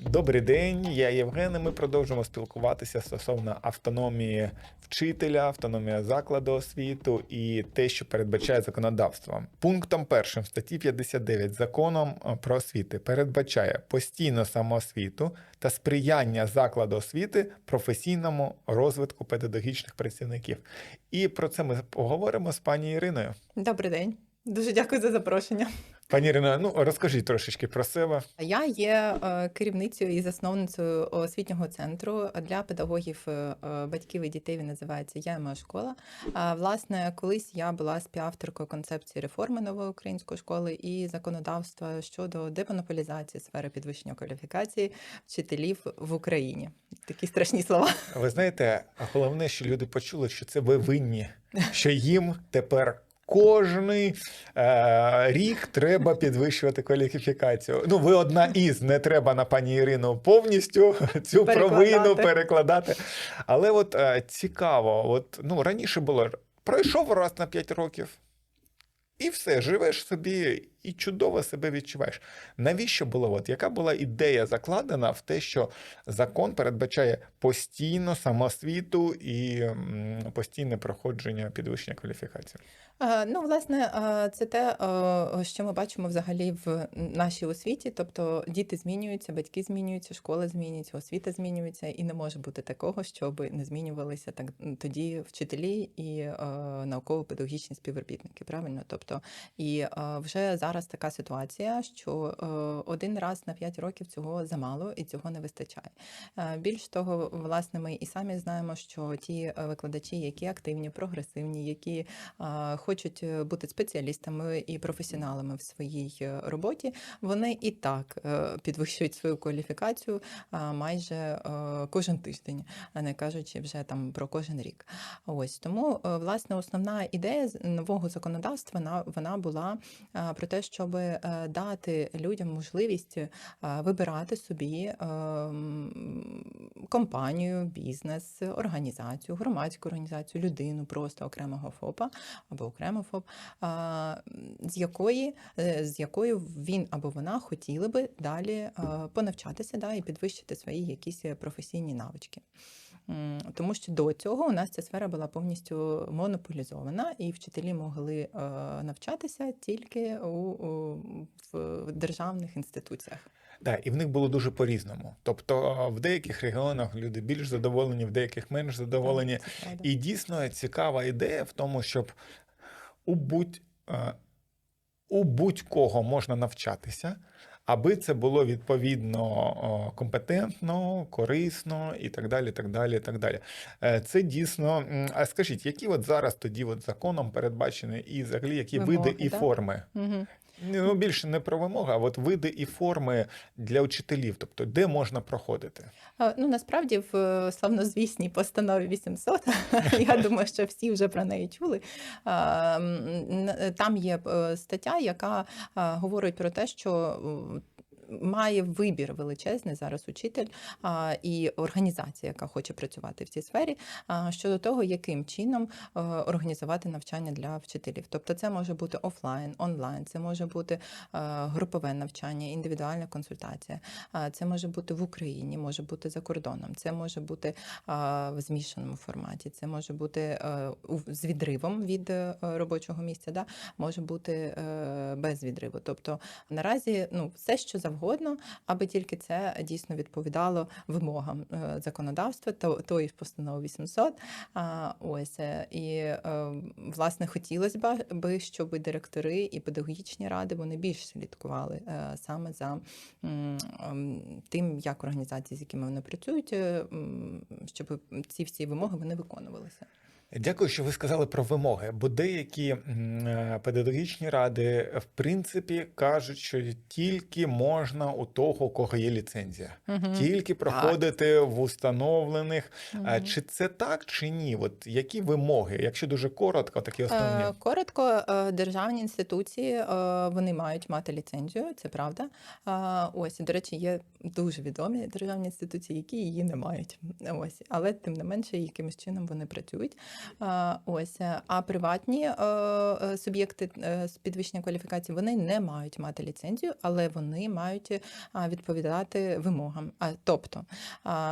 Добрий день, я Євген. і Ми продовжимо спілкуватися стосовно автономії вчителя, автономія закладу освіту і те, що передбачає законодавство. Пунктом першим статті 59 законом е, про освіти передбачає постійну самоосвіту та сприяння закладу освіти професійному розвитку педагогічних працівників. І про це ми поговоримо з пані Іриною. Добрий день. Дуже дякую за запрошення. Пані Ірино, ну розкажіть трошечки про себе. Я є е, керівницею і засновницею освітнього центру для педагогів, е, е, батьків і дітей. Він називається Я і моя школа. Власне, колись я була співавторкою концепції реформи нової української школи і законодавства щодо демонополізації сфери підвищення кваліфікації вчителів в Україні. Такі страшні слова. Ви знаєте, головне, що люди почули, що це ви винні, що їм тепер. Кожний е, рік треба підвищувати кваліфікацію. Ну, ви одна із, не треба на пані Ірину повністю цю провину Перекладати. Але от е, цікаво, от ну раніше було пройшов раз на 5 років, і все, живеш собі і чудово себе відчуваєш. Навіщо було? От яка була ідея закладена в те, що закон передбачає постійно самоосвіту і м, постійне проходження підвищення кваліфікації? Е, Ну, власне, е, це те, е, що ми бачимо взагалі в нашій освіті. Тобто діти змінюються, батьки змінюються, школа змінюється, освіта змінюється, і не може бути такого, щоб не змінювалися так тоді вчителі і науково-педагогічні співробітники. Правильно? Тобто, і вже зараз така ситуація, що один раз на 5 років цього замало і цього не вистачає. Більш того, власне, ми і самі знаємо, що ті викладачі, які активні, прогресивні, які хочуть е, бути спеціалістами і професіоналами в своїй е, роботі, вони і так е, підвищують свою кваліфікацію майже кожен тиждень, а не кажучи вже там про кожен рік. Ось тому, власне, основна ідея нового законодавства на- вона була про те, щоб дати людям можливість вибирати собі е, компанію, бізнес, організацію, громадську організацію, людину, просто окремого ФОПа або окремо ФОП, а, з якої, е, з якою він або вона хотіли би далі понавчатися да, і підвищити свої якісь е, професійні навички. Тому що до цього у нас ця сфера була повністю монополізована, і вчителі могли е, навчатися тільки у, у в державних інституціях. Да, і в них було дуже по-різному. Тобто в деяких регіонах люди більш задоволені, в деяких менш задоволені. Так. І дійсно цікава ідея в тому, щоб у будь е, у будь-кого можна навчатися, аби це було відповідно компетентно, корисно і так далі. так далі, так далі. далі. Це дійсно. А скажіть, які от зараз тоді от законом передбачені і взагалі які Вимоги, види і так? форми? Мгм. Ну, більше не про вимоги, а от види і форми для учителів, тобто де можна проходити. Ну, насправді, в е, славнозвісній постанові 800, я думаю, що всі вже про неї чули. н- Там є е, стаття, яка говорить про те, що має вибір величезний зараз учитель і організація, яка хоче працювати в цій сфері, а, щодо того, яким чином е, організувати навчання для вчителів. Тобто, це може бути офлайн, онлайн, це може бути е, групове навчання, індивідуальна консультація. Це може бути в Україні, може бути за кордоном, це може бути в змішаному форматі, це може бути е, з відривом від робочого місця, да? може бути без відриву. Тобто наразі ну, все, що завгодно, аби тільки це дійсно відповідало вимогам е, законодавства, то, тої постанови 800. А, ось е, і е, власне хотілося б, щоб директори і педагогічні ради вони більш слідкували саме за ем, тим, як організації, з якими вони працюють, щоб ці всі вимоги вони виконувалися. Дякую, що ви сказали про вимоги, бо деякі е, педагогічні ради, в принципі, кажуть, що тільки можна у того, у кого є ліцензія, Мгм. тільки проходити в установлених. А Чи це так, чи ні? От які вимоги, якщо дуже коротко, такі основні? Е, Коротко, державні інституції вони мають мати ліцензію, це правда. Ось, до речі, є дуже відомі державні інституції, які її не мають. Ось, але тим не менше, якимось чином вони працюють. Ось, е, а приватні е, е, суб'єкти з підвищення кваліфікації вони не мають мати ліцензію, але вони мають відповідати вимогам. Тобто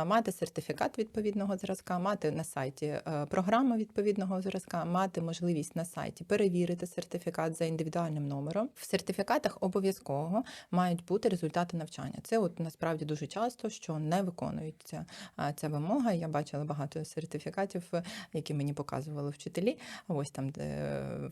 мати сертифікат відповідного зразка, мати на сайті програму відповідного зразка, мати можливість на сайті перевірити сертифікат за індивідуальним номером. В сертифікатах обов'язково мають бути результати навчання. Це от насправді дуже часто, що не виконується ця вимога. Я бачила багато сертифікатів, які мені показували вчителі. Ось там, де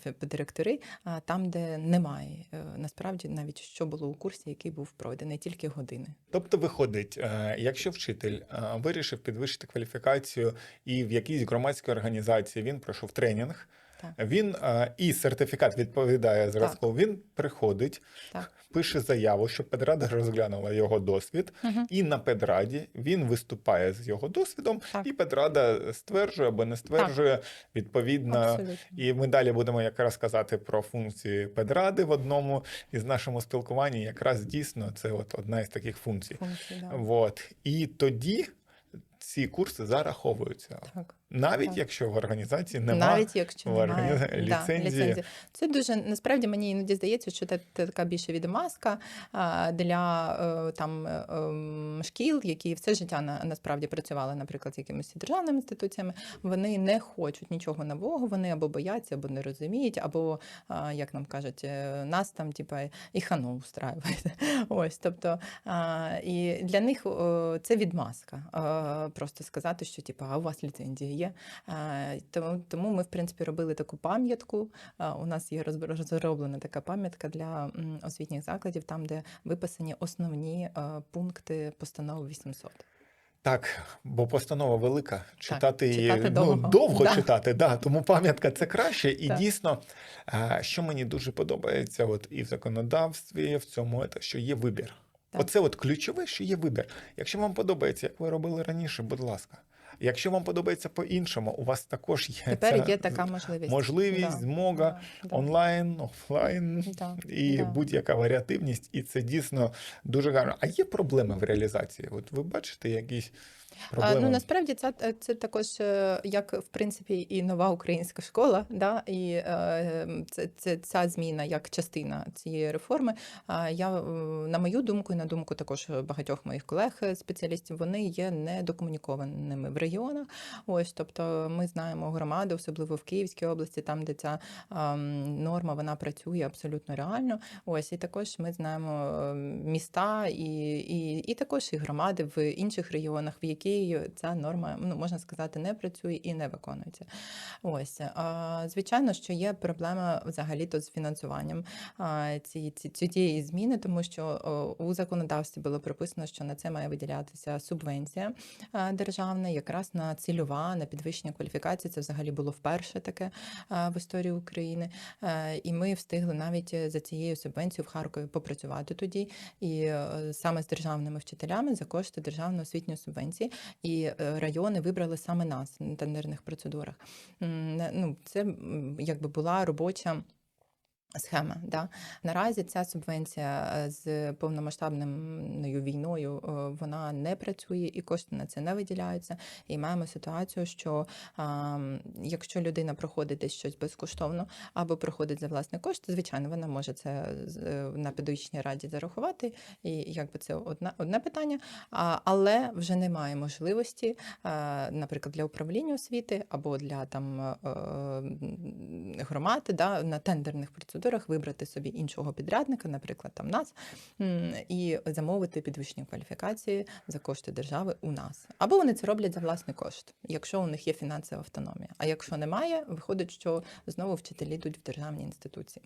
е, директори, а там, де немає е, насправді навіть що було у курсі, який був пройдений, тільки години. Тобто виходить, е, якщо вчитель вирішив підвищити кваліфікацію і в якійсь громадській організації він пройшов тренінг, Так. він е, і сертифікат відповідає зразку, він приходить, Так. пише заяву, щоб педрада розглянула його досвід, Мгм. і на педраді він виступає з його досвідом, Так. і педрада стверджує або не стверджує відповідно. Абсолютно. І ми далі будемо якраз казати про функції педради в одному із нашому спілкуванні. Якраз дійсно це от одна із таких функцій. Функції, да. Вот. І тоді ці курси зараховуються. Так. Навіть Так. якщо в організації немає Навіть якщо в немає організа- да, ліцензії. Це дуже насправді мені іноді здається, що це, така більше відмазка для е, там е, ем, шкіл, які все життя на, насправді працювали, наприклад, з якимись державними інституціями. Вони не хочуть нічого нового, вони або бояться, або не розуміють, або як нам кажуть, е, нас там типа і хану устраюють. Ось, тобто і для них це відмазка. Просто сказати, що типа, а у вас ліцензія є. А, Тому, тому ми, в принципі, робили таку пам'ятку. У нас є розроблена така пам'ятка для освітніх закладів, там, де виписані основні пункти постанови 800. Так, бо постанова велика. Читати її читати ну, довго. довго Да. читати, да, тому пам'ятка це краще. І Так. дійсно, що мені дуже подобається, от і в законодавстві, в цьому, це, що є вибір. Так. Оце от ключове, що є вибір. Якщо вам подобається, як ви робили раніше, будь ласка. Якщо вам подобається по-іншому, у вас також є Тепер ця є така можливість. можливість, Да, змога да, онлайн, офлайн Да, і да. будь-яка варіативність, і це дійсно дуже гарно. А є проблеми в реалізації? От ви бачите якісь А. Ну насправді це, це також е, як в принципі і нова українська школа, да, і е, це, це ця зміна як частина цієї реформи. А я е, на мою думку, і на думку також багатьох моїх колег спеціалістів, вони є недокомунікованими в регіонах. Ось, тобто, ми знаємо громади, особливо в Київській області, там де ця ем, норма вона працює абсолютно реально. Ось і також ми знаємо е, міста і, і, і також і громади в інших регіонах, в якій ця норма, ну можна сказати, не працює і не виконується. Ось звичайно, що є проблема взагалі то з фінансуванням а, ці, ці, цієї зміни, тому що у законодавстві було прописано, що на це має виділятися субвенція державна, якраз на цільова, на підвищення кваліфікації. Це взагалі було вперше таке в історії України. Е, І ми встигли навіть за цією субвенцією в Харкові попрацювати тоді, і е, саме з державними вчителями за кошти державної освітньої субвенції. І е, райони вибрали саме нас на тендерних процедурах. Ну, це якби була робоча. Схема, да наразі ця субвенція е, з повномасштабною війною е, вона не працює і кошти на це не виділяються. І маємо ситуацію, що а, якщо людина проходить десь щось безкоштовно або проходить за власні кошти, звичайно, вона може це е, на педагогічній раді зарахувати, і якби це одне, одне питання. А, але вже немає можливості, а, наприклад, для управління освіти або для там громади да, на тендерних процедурах вибрати собі іншого підрядника, наприклад, там нас, і замовити підвищення кваліфікації за кошти держави у нас. Або вони це роблять за власний кошт, якщо у них є фінансова автономія. А якщо немає, виходить, що знову вчителі йдуть в державні інституції.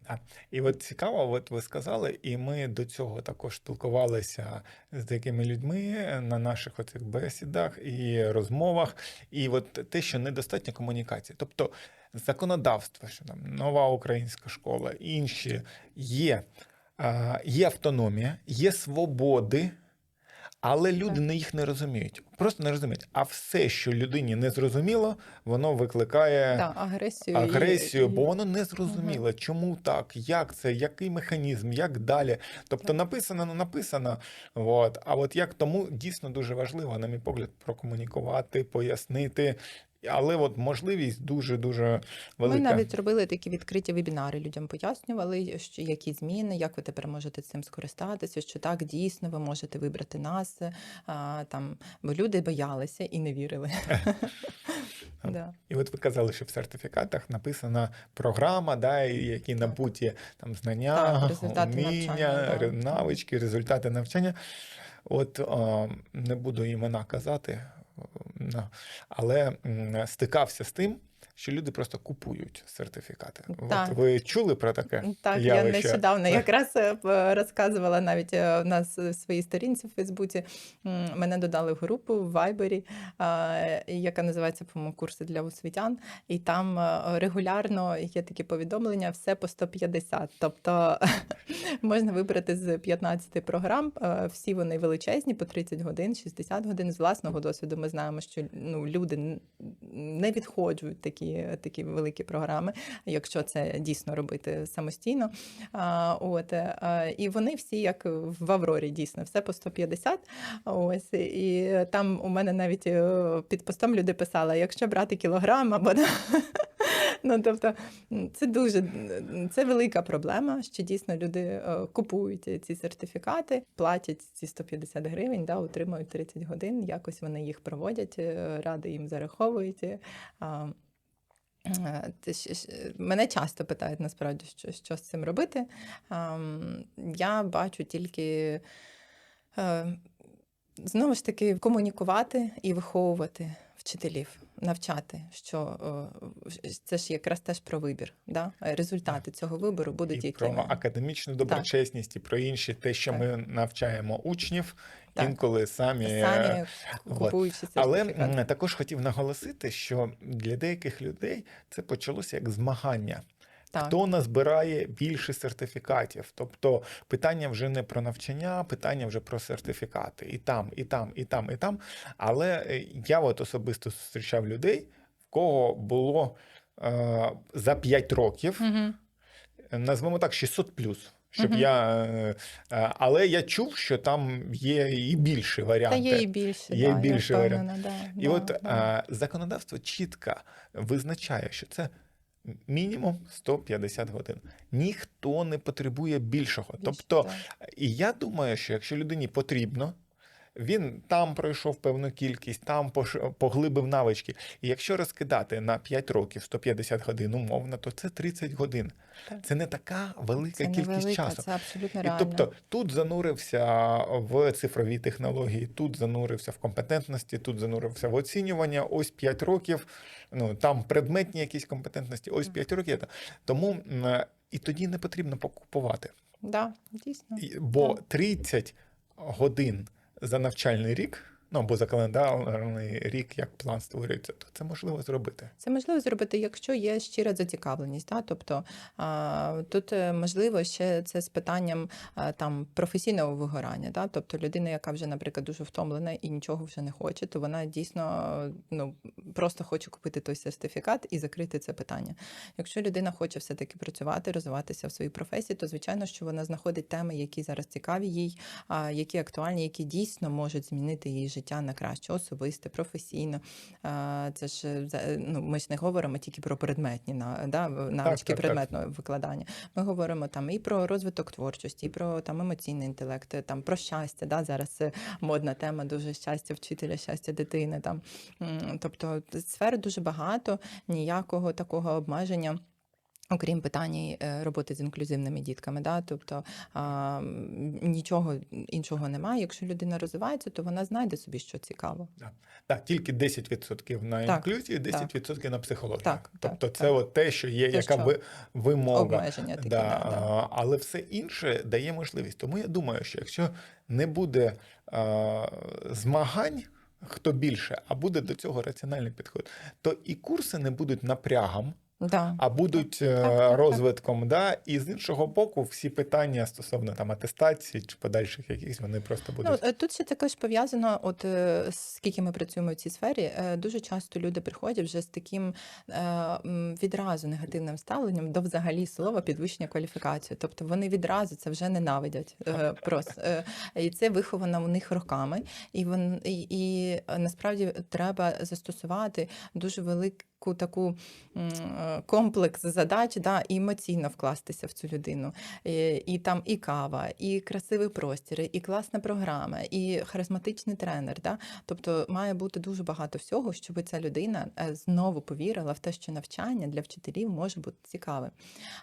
Да. І от цікаво, от ви сказали, і ми до цього також спілкувалися з деякими людьми на наших оцих бесідах і розмовах. І от те, що недостатньо комунікації. Тобто законодавство, що там нова українська школа, інші є, є автономія, є свободи. Але люди не їх не розуміють. Просто не розуміють. А все, що людині не зрозуміло, воно викликає Да, агресію. агресію, і- бо воно не зрозуміло, чому так, як це, який механізм, як далі. Тобто Так. написано, ну написано. От. А от як тому дійсно дуже важливо, на мій погляд, прокомунікувати, пояснити Але от можливість дуже дуже Ми навіть робили такі відкриті вебінари. Людям пояснювали, що які зміни, як ви тепер можете цим скористатися, що так дійсно ви можете вибрати нас. А, там, бо люди боялися і не вірили. Да. І от ви казали, що в сертифікатах написана програма, да, які набуті там знання, Так, результати уміння, навчання, навички, результати навчання. От а, не буду імена казати, але стикався з тим, що люди просто купують сертифікати. Так. От ви чули про таке? Так, я нещодавно якраз е, розказувала навіть е, в нас в своїй сторінці в Фейсбуці. Мене додали в групу в Вайбері, е, яка називається по-моєму, курси для освітян. І там е, регулярно є такі повідомлення: все по 150. Тобто можна вибрати з 15 програм. е, Всі вони величезні, по 30 годин, 60 годин. З власного досвіду ми знаємо, що ну, люди не відходжують такі, такі великі програми якщо це дійсно робити самостійно. От, е, і вони всі, як в Аврорі, дійсно, все по 150. Ось, і там у мене навіть е, під постом люди писали, якщо брати кілограм або. Ну, тобто, це дуже це велика проблема, що дійсно люди е, купують ці сертифікати, платять ці 150 гривень, да, отримують 30 годин, якось вони їх проводять, ради їм зараховують. Мене часто питають насправді, що, що з цим робити. Я бачу тільки е, знову ж таки комунікувати і виховувати вчителів, навчати, що е, це ж якраз теж про вибір. Да? Результати цього вибору будуть і про якими. академічну доброчесність, і про інші, те, що Так. ми навчаємо учнів, Так. інколи самі. е, Самі купуючи Але сертифікати. також хотів наголосити, що для деяких людей це почалося як змагання. Так. Хто назбирає більше сертифікатів? Тобто питання вже не про навчання, питання вже про сертифікати. І там, і там, і там, і там. Але е, я от особисто зустрічав людей, в кого було е, за 5 років, Мгм. Назвемо так, 600 плюс. Щоб Мгм. я, е, е, але я чув, що там є і більші Та є і більше. Є да, більше я варіантів. да, І да, от да. законодавство чітко визначає, що це мінімум 150 годин. Ніхто не потребує більшого. Більше, тобто, так. і я думаю, що якщо людині потрібно, він там пройшов певну кількість, там поглибив навички. І якщо розкидати на 5 років 150 годин умовно, то це 30 годин. Так. Це не така велика Це кількість невелика, часу. це абсолютно І тобто тут занурився в цифрові технології, тут занурився в компетентності, тут занурився в оцінювання. Ось 5 років. Ну там предметні якісь компетентності, ось 5 років. Тому і тоді не потрібно покупувати, Да, дійсно. Бо Так. 30 годин за навчальний рік. Ну або за календарний рік, як план створюється, то це можливо зробити. Це можливо зробити, якщо є щира зацікавленість. Да? Тобто а, тут е, можливо ще це з питанням а, там професійного вигорання. Да? Тобто людина, яка вже, наприклад, дуже втомлена і нічого вже не хоче, то вона дійсно ну, просто хоче купити той сертифікат і закрити це питання. Якщо людина хоче все-таки працювати, розвиватися в своїй професії, то звичайно, що вона знаходить теми, які зараз цікаві їй, а, які актуальні, які дійсно можуть змінити її життя на краще, особисте, професійно. Це ж е, ну, ми ж не говоримо тільки про предметні да, навички так, так. предметного викладання. Ми говоримо там і про розвиток творчості, і про там емоційний інтелект, е, там про щастя. Да? Зараз е, модна тема дуже щастя вчителя, щастя дитини. Там. Тобто сфер дуже багато, ніякого такого обмеження. Окрім питання е, роботи з інклюзивними дітками, да? тобто а, нічого іншого немає. Якщо людина розвивається, то вона знайде собі, що цікаво. Так, тільки 10% на Так, інклюзію, 10% на психологію. Так, тобто, так, це так. от те, що є, Те, яка що ви, вимога. Обмеження такі. Да, Да, да. Але все інше дає можливість. Тому я думаю, що якщо не буде а, змагань, хто більше, а буде до цього раціональний підход, то і курси не будуть напрягом. Да. а будуть е, Так, так, так. розвитком. Да? І з іншого боку, всі питання стосовно там атестації чи подальших якихось, вони просто будуть. Ну, е, тут ще також пов'язано, от е, скільки ми працюємо в цій сфері, е, дуже часто люди приходять вже з таким е, відразу негативним ставленням до взагалі слова підвищення кваліфікації. Тобто вони відразу це вже ненавидять. Е, просто. Е, і це виховано у них роками. І, вон, і, і е, насправді треба застосувати дуже велику таку м, е, комплекс задач, да, і емоційно вкластися в цю людину. І, і там і кава, і красивий простір, і класна програма, і харизматичний тренер. Да? Тобто має бути дуже багато всього, щоб ця людина е, знову повірила в те, що навчання для вчителів може бути цікавим.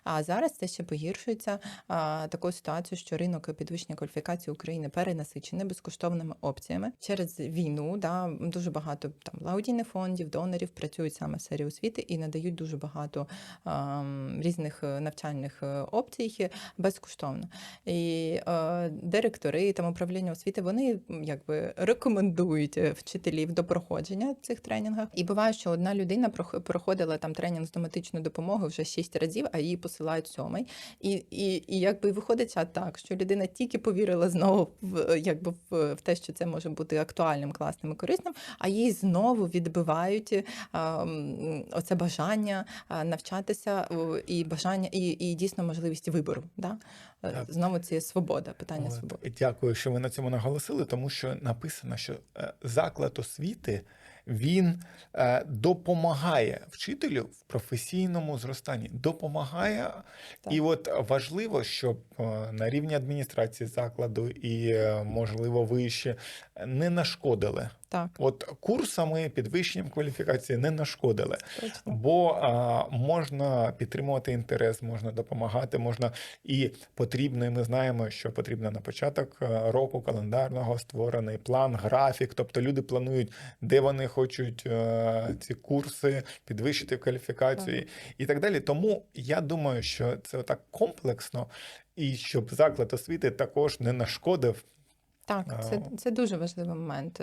А зараз це ще погіршується а, такою ситуацією, що ринок підвищення кваліфікації України перенасичений безкоштовними опціями через війну. Да, дуже багато там благодійних фондів, донорів працюють саме сфері освіти і надають дуже багато ам, різних е, навчальних е, опцій безкоштовно. І е, директори там управління освіти вони якби рекомендують вчителів до проходження цих тренінгах. І буває, що одна людина прох- проходила там тренінг з доматичної допомоги вже шість разів, а її посилають сьомий. І, і, і якби виходить так, що людина тільки повірила знову в якби в, в те, що це може бути актуальним, класним і корисним, а їй знову відбивають а, м, оце бажання навчатися і бажання, і, і дійсно можливість вибору. Да? Е, Так. Знову це свобода, питання От, свободи. Дякую, що ви на цьому наголосили, тому що написано, що е, заклад освіти він е, допомагає вчителю в професійному зростанні. Допомагає, Так. і от важливо, щоб на рівні адміністрації закладу і, можливо, вище не нашкодили. Так, От курсами підвищенням кваліфікації не нашкодили. точно. Бо а, можна підтримувати інтерес, можна допомагати, можна і потрібно. І ми знаємо, що потрібно на початок е, року календарного створений план, графік. Тобто люди планують, де вони хочуть е, ці курси підвищити кваліфікацію і так далі. Тому я думаю, що це так комплексно, і щоб заклад освіти також не нашкодив. Так, це, це дуже важливий момент,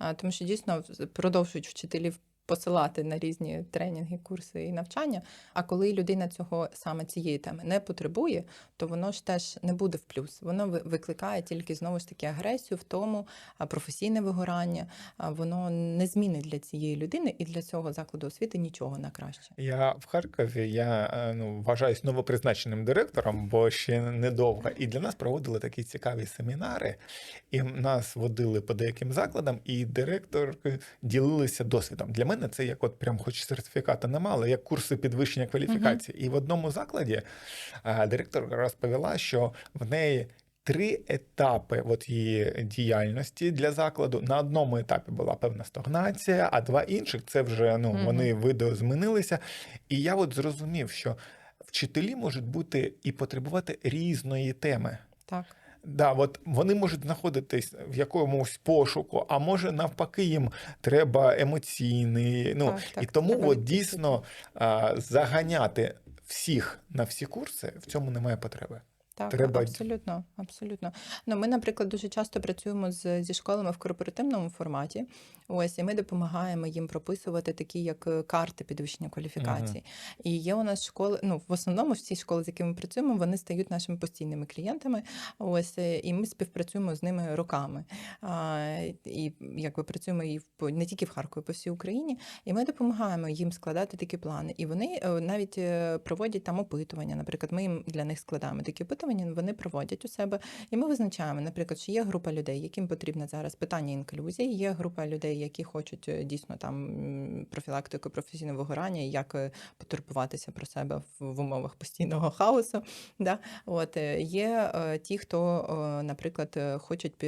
е, тому що дійсно продовжують вчителів посилати на різні тренінги, курси і навчання. А коли людина цього саме цієї теми не потребує, то воно ж теж не буде в плюс. Воно ви- викликає тільки знову ж таки агресію, втому, а, професійне вигорання. Воно не змінить для цієї людини і для цього закладу освіти нічого на краще. Я в Харкові я е, ну, вважаюсь новопризначеним директором, бо ще недовго. І для нас проводили такі цікаві семінари, і нас водили по деяким закладам, і директорки ділилися досвідом. Для мене це як от прям хоч сертифіката немає, але як курси підвищення кваліфікації. І в одному закладі е, директор розповіла, що в неї. Три етапи от її діяльності для закладу. На одному етапі була певна стагнація, а два інших це вже ну вони видозмінилися. І я от зрозумів, що вчителі можуть бути і потребувати різної теми. Так. Да, от вони можуть знаходитись в якомусь пошуку, а може навпаки, їм треба емоційний. Ну Так, так, і тому от відпустити. дійсно а, заганяти всіх на всі курси в цьому немає потреби. Так, Треба- абсолютно, абсолютно. Ну, ми, наприклад, дуже часто працюємо з, зі школами в корпоративному форматі. Ось, і ми допомагаємо їм прописувати такі, як е, карти підвищення кваліфікації. І є у нас школи, ну, в основному всі школи, з якими ми працюємо, вони стають нашими постійними клієнтами. Ось, е, і ми співпрацюємо з ними роками. А, і якби працюємо і в, не тільки в Харкові, по всій Україні. І ми допомагаємо їм складати такі плани. І вони е, навіть проводять там опитування. Наприклад, ми їм для них складаємо такі опитування, вони проводять у себе. І ми визначаємо, наприклад, що є група людей, яким потрібно зараз питання інклюзії, є група людей, які хочуть е, дійсно там профілактику професійного вигорання, як е, потурбуватися про себе в, умовах постійного хаосу. Да? От е, є ті, хто, наприклад, хочуть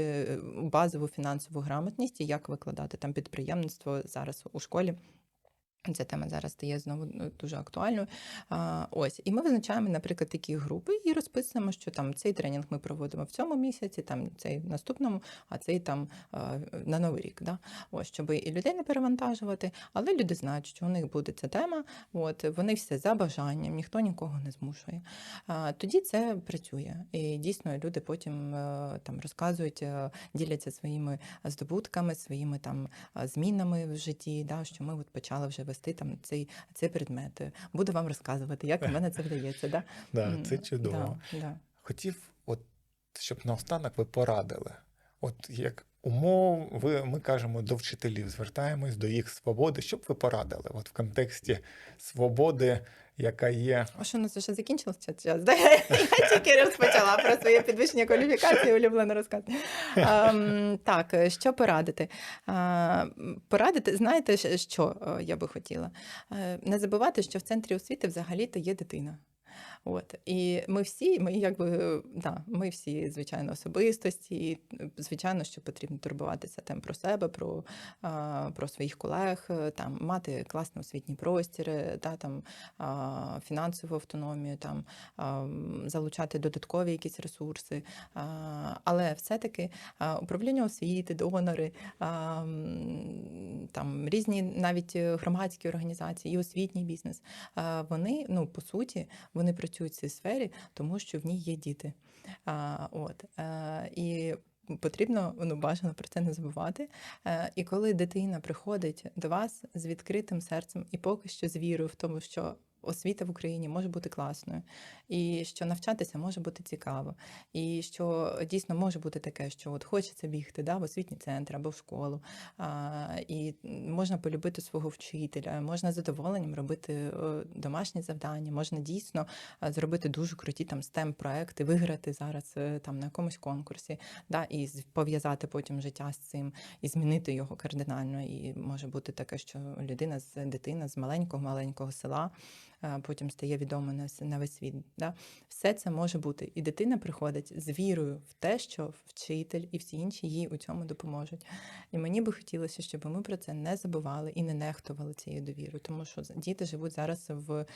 базову фінансову грамотність, і як викладати там підприємництво зараз у школі. Ця тема зараз стає знову ну, дуже актуальною. А, ось, і ми визначаємо, наприклад, такі групи і розписуємо, що там цей тренінг ми проводимо в цьому місяці, там цей в наступному, а цей там на новий рік. Да? Ось, щоб і людей не перевантажувати, але люди знають, що у них буде ця тема. От вони все за бажанням, ніхто нікого не змушує. А, тоді це працює. І дійсно люди потім е, там розказують, е, діляться своїми здобутками, своїми там змінами в житті, да, що ми от почали вже вести вести там цей, цей предмет. Буду вам розказувати, як у мене це вдається. Да? Да, це чудово. Да, да. Хотів, от, щоб наостанок ви порадили. От як умов, ви, ми кажемо до вчителів, звертаємось до їх свободи. Що б ви порадили? От в контексті свободи, яка є. А що у нас вже закінчилось цей час? Я тільки розпочала про своє підвищення кваліфікації, улюблено розказ. Ем, так, що порадити? Е, Порадити, знаєте, що е, я би хотіла? Е, Не забувати, що в центрі освіти взагалі-то є дитина. От. І ми всі, ми якби, да, ми всі, звичайно, особистості, і, е, звичайно, що потрібно турбуватися там про себе, про, про своїх колег, е, там, мати класний освітній простір, е, да, там, фінансову автономію, там, залучати додаткові якісь ресурси. Але все-таки управління освіти, донори, там, різні навіть е, громадські організації і освітній бізнес, вони, ну, по суті, вони працюють в цій сфері, тому що в ній є діти. А, от, е, і потрібно ну, бажано про це не забувати. Е, і коли дитина приходить до вас з відкритим серцем і поки що з вірою в тому, що освіта в Україні може бути класною, і що навчатися може бути цікаво, і що дійсно може бути таке, що от хочеться бігти да, в освітній центр або в школу, а, і можна полюбити свого вчителя, можна задоволенням робити е, домашні завдання, можна дійсно е, зробити дуже круті там stem проекти виграти зараз е, там на якомусь конкурсі, да, і пов'язати потім життя з цим і змінити його кардинально. І може бути таке, що людина з дитина з маленького маленького села потім стає відомо на, на весь світ. Да? Все це може бути. І дитина приходить з вірою в те, що вчитель і всі інші їй у цьому допоможуть. І мені би хотілося, щоб ми про це не забували і не нехтували цією довірою, тому що діти живуть зараз в.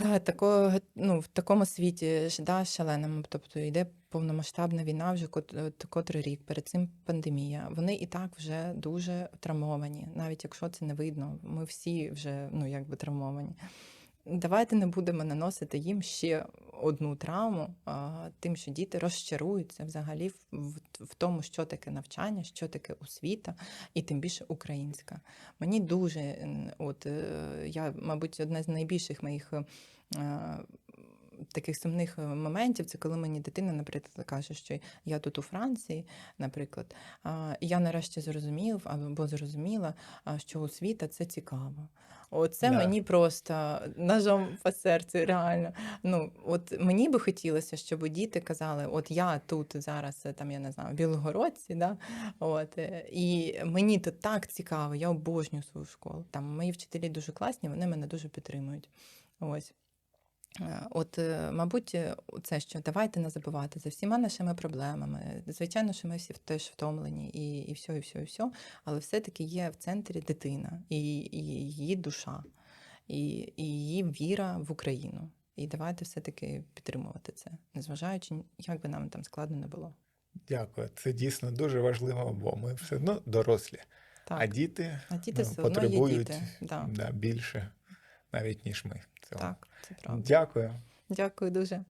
Е, Такого, ну, в такому світі да, шаленому, тобто йде повномасштабна війна вже кот- е, котрий рік, перед цим пандемія. Вони і так вже дуже травмовані, навіть якщо це не видно. Ми всі вже ну, якби травмовані. Давайте не будемо наносити їм ще одну травму, тим, що діти розчаруються взагалі в, в, тому, що таке навчання, що таке освіта, і тим більше українська. Мені дуже, от е, я, мабуть, одна з найбільших моїх. Таких сумних е, моментів це коли мені дитина, наприклад, каже, що я тут у Франції, наприклад, і я нарешті зрозумів або зрозуміла, що освіта це цікаво. Оце Да. мені просто ножом по серцю, реально. Ну, от мені би хотілося, щоб діти казали: от я тут зараз, е, там я не знаю, в Білогородці, да? от, е, і мені тут так цікаво, я обожнюю свою школу. Там мої вчителі дуже класні, вони мене дуже підтримують. Ось. Е, От, е, мабуть, е, це що давайте не забувати за всіма нашими проблемами. Звичайно, що ми всі теж втомлені, і, і все, і все, і все. Але все-таки є в центрі дитина і, і її душа, і, і її віра в Україну. І давайте все-таки підтримувати це, незважаючи, як би нам там складно не було. Дякую. Це дійсно дуже важливо, бо ми все одно дорослі. Так, А діти, а діти ну, все одно є діти. Да, да, більше, навіть ніж ми. Цього. так, це правда. Дякую. Дякую дуже.